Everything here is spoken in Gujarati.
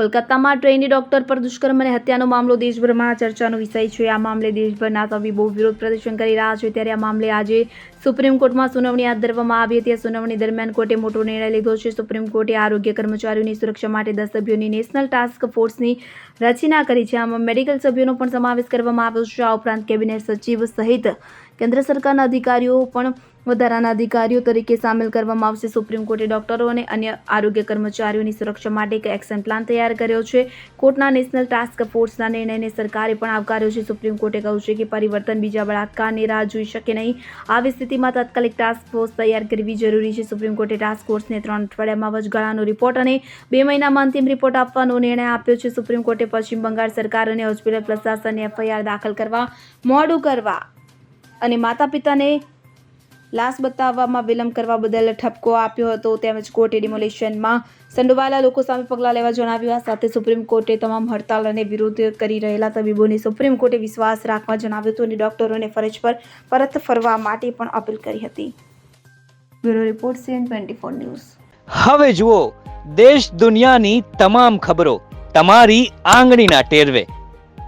કોલકાતામાં ટ્રેની ડોક્ટર પર દુષ્કર્મ અને હત્યાનો મામલો દેશભરમાં ચર્ચાનો વિષય છે. આ મામલે દેશભરના તબીબો વિરોધ પ્રદર્શન કરી રહ્યા છે. ત્યારે આ મામલે આજે સુપ્રીમ કોર્ટમાં સુનાવણી હાથ ધરવામાં આવી હતી. સુનાવણી દરમિયાન કોર્ટે મોટો નિર્ણય લીધો છે. સુપ્રીમ કોર્ટે આરોગ્ય કર્મચારીઓની સુરક્ષા માટે દસ સભ્યોની નેશનલ ટાસ્ક ફોર્સની રચના કરી છે. આમાં મેડિકલ સભ્યોનો પણ સમાવેશ કરવામાં આવ્યો છે. આ ઉપરાંત કેબિનેટ સચિવ સહિત કેન્દ્ર સરકારના અધિકારીઓ પણ વધારાના અધિકારીઓ તરીકે સામેલ કરવામાં આવશે. સુપ્રીમ કોર્ટે ડોક્ટરો અને અન્ય આરોગ્ય કર્મચારીઓની સુરક્ષા માટે એક એક્શન પ્લાન તૈયાર કર્યો છે. કોર્ટના નેશનલ ટાસ્ક ફોર્સના નિર્ણયને સરકારે પણ આવકાર્યો છે. સુપ્રીમ કોર્ટે કહ્યું છે કે પરિવર્તન બીજા બળાત્કારની રાહ જોઈ શકે નહીં. આવી સ્થિતિમાં તાત્કાલિક ટાસ્ક ફોર્સ તૈયાર કરવી જરૂરી છે. સુપ્રીમ કોર્ટે ટાસ્ક ફોર્સને ત્રણ અઠવાડિયામાં વચગાળાનો રિપોર્ટ અને બે મહિનામાં અંતિમ રિપોર્ટ આપવાનો નિર્ણય આપ્યો છે. સુપ્રીમ કોર્ટે પશ્ચિમ બંગાળ સરકાર અને હોસ્પિટલ પ્રશાસનને એફઆઈઆર દાખલ કરવા મોડું કરવા અને માતા પિતાને લાશ બતાવવામાં વિલંબ કરવા બદલ ઠપકો આપ્યો હતો. તેમજ કોર્ટે ડિમોલિશનમાં સંડોવાયેલા લોકો સામે પગલાં લેવા જણાવ્યું. આ સાથે સુપ્રીમ કોર્ટે તમામ હડતાલ અને વિરોધ કરી રહેલા તબીબોને સુપ્રીમ કોર્ટે વિશ્વાસ રાખવા જણાવ્યું હતું અને ડોક્ટરોને ફરજ પર પરત ફરવા માટે પણ અપીલ કરી હતી. Bureau report, CN twenty four news. હવે જુઓ, દેશ દુનિયાની તમામ ખબરો તમારી આંગળીના ટેરવે.